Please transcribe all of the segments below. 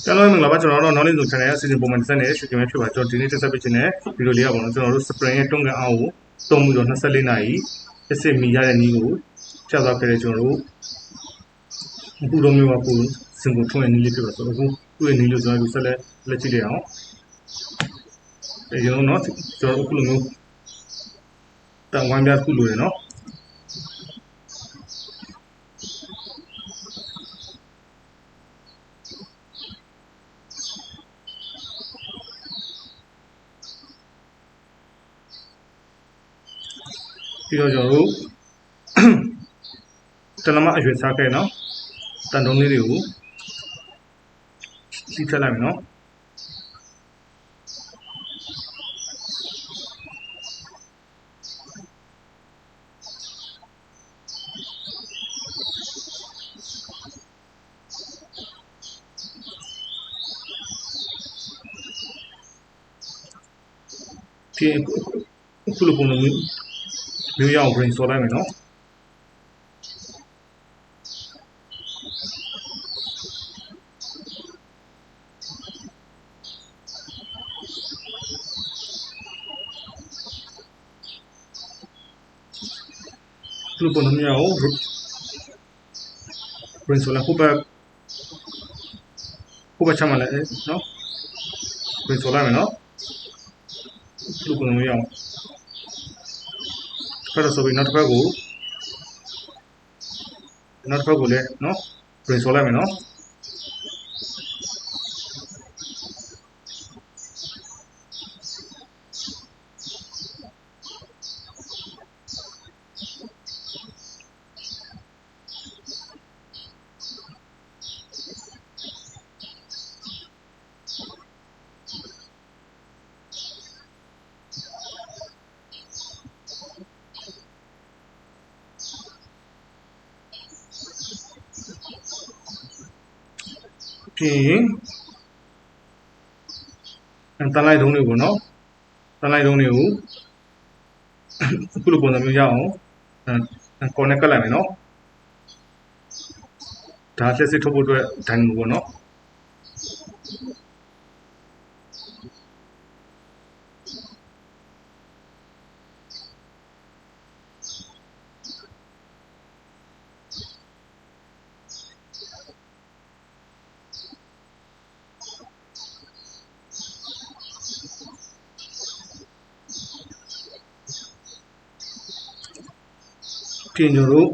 ကျွန်တော်တို့မင်္ဂလာပါကျွန်တော်တို့ knowledge zone channel ရဲ့ season ပုံမှန်တစ်ဆက်နဲ့ရွှေကမဲဖြစ်ပါကျွန်တော်ဒီနေ့တက်ဆက်ပေးခြင်းနဲ့ဗီဒီယိုလေးကပေါ့နော်ကျွန်တော်တို့ spring ရဲ့တွန်းကန်အောင်ကိုတုံးပြီးတော့24နာရီတစ်စစ်မီရတဲ့နည်းကိုဖြတ်သွားခဲ့တဲ့ကျွန်တော်တို့အခုတော့မျိုးကကိုစင်ကိုထွန်းရဲ့နည်းလေးဖြစ်ပါဆိုတော့အခုသူ့ရဲ့နည်းလို့ကျွန်တော်တို့ဆက်လက်လက်ကြည့်လိုက်အောင်အဲကျွန်တော်တို့ကျွန်တော်တို့အခုလိုမျိုးတန်ဝမ်းပြခုလိုရနော် ပြီးတော့ကျွန်တော်တို့တလမအရွယ်စားခဲ့နော်တန်တုံးလေးတွေကိုစီးထက်လိုက်မယ်နော်ဒီအခုလိုပုံစံမျိုး မျိုးရအောင် brain ဆော်လိုက်မယ်နော်ဒီလိုပုံစံမျိုးရအောင် brain ဆော်လိုက်ခုဘက်ခုဘက်ချမှလည်းနော် brain ဆော်လိုက်မယ်နော်ဒီလိုပုံစံမျိုးရ အောင်ဖက်တော့ဆိုပြီးနောက်တစ်ဖက်ကိုနောက်တစ်ဖက်ကိုလည်းနော် brain ဆော်လိုက်မယ်နော် ပြီးရင်အဲတန်လိုက်တုံးတွေကိုနော်တန်လိုက်တုံးတွေကိုအခုလိုပုံစံမျိုးရအောင်အဲ connect ကပ်လိုက်မယ်နော်ဒါလက်စစ်ထုတ်ဖို့အတွက်ဒိုင်နိုပေါ့နော် ပြင်ကျွန်တော်တို့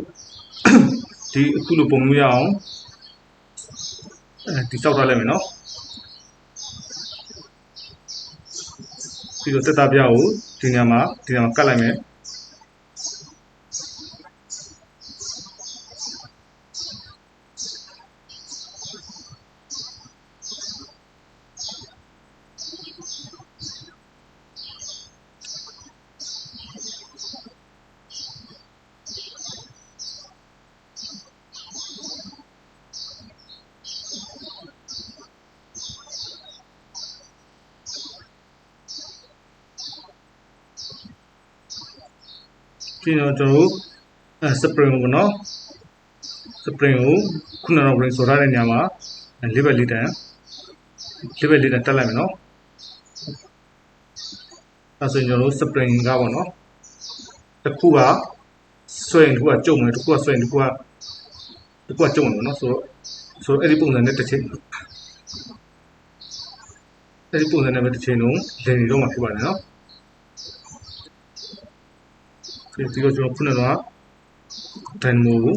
ဒီအခုလိုပုံမျိုးရအောင်အဲဒီစောက်ထားလိုက်မယ်နော်ပြီးတော့တက်တာပြကိုဒီနေရာမှာဒီနေရာမှာကတ်လိုက်မယ် ကျွန်တော်တို့အဲ spring ကိုပေါ့နော် spring ကိုခုနကတော့ brain ဆိုထားတဲ့နေရာမှာလေးဘက်လေးတန်လေးဘက်လေးတန်တက်လိုက်မယ်နော်အဲဆိုရင်ကျွန်တော်တို့ spring ကပေါ့နော်တစ်ခုကဆွဲရင်တစ်ခုကကျုံတယ်တစ်ခုကဆွဲရင်တစ်ခုကတစ်ခုကကျုံတယ်ပေါ့နော်ဆိုတော့ဆိုတော့အဲ့ဒီပုံစံနဲ့တစ်ချိန်အဲ့ဒီပုံစံနဲ့ပဲတစ်ချိန်လုံးလည်နေတော့မှာဖြစ်ပါတယ်နော် ဒီတော့ကျွန်တော်ခုနကဒိုင်မိုကို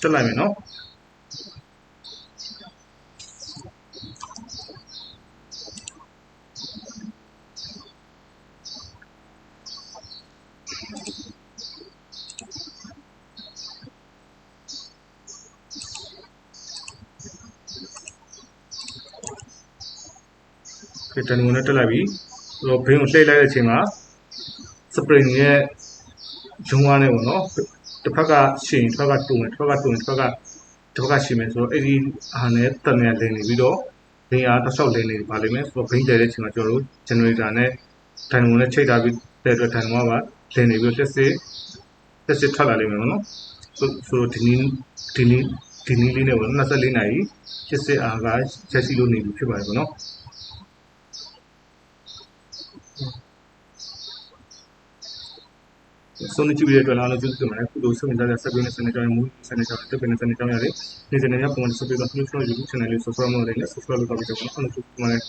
တက်လိုက်မယ်နော် ကဲဒိုင်မိုနဲ့တက်လိုက်ပြီဆိုတော့ဘင်းကိုလှည့်လိုက်တဲ့အချိန်မှာ spring ရဲ့ဂျုံဝါးနဲ့ပေါ့နော်တစ်ဖက်ကရှင်တစ်ဖက်ကတုံတယ်တစ်ဖက်ကတုံတယ်တစ်ဖက်ကတစ်ဖက်ကရှင်မယ်ဆိုတော့အဲ့ဒီအားနဲ့တက်နေလည်နေပြီးတော့ဘင်းအားတစ်ဆောက်လည်နေပါလိမ့်မယ်ဆိုတော့ဘင်းတယ်တဲ့အချိန်မှာကျွန်တော်တို့ generator နဲ့ဒိုင်နိုနဲ့ချိန်ထားပြီးတဲ့အတွက်ဒိုင်နိုကလည်နေပြီးတော့လက်စစ်လက်စစ်ထွက်လာလိမ့်မယ်ပေါ့နော်ဆိုဆိုတော့ဒီနည်းဒီနည်းဒီနည်းလေးနဲ့ပေါ့နော်24နာရီဖြစ်စစ်အားကချက်ရှိလို့နေပြီဖြစ်ပါတယ်ပေါ့နော် ဆုံးနေကြည့်ပြီးတဲ့အတွက်လည်းအားလုံးကျေးဇူးတင်ပါတယ်ခုလိုဆက်မြင်ကြတဲ့ဆက်ပြီးနေစနေကြောင်းမူစနေကြောင်းတက်ပင်စနေကြောင်းရတယ်နေ့စဉ်နဲ့ညပုံမှန်ဆက်ပြီးတော့ News Flow YouTube Channel လေး Subscribe လုပ်နေတယ် Subscribe လုပ်ပါကြပါဦးအားလုံးကျေးဇူးတင်ပါတယ်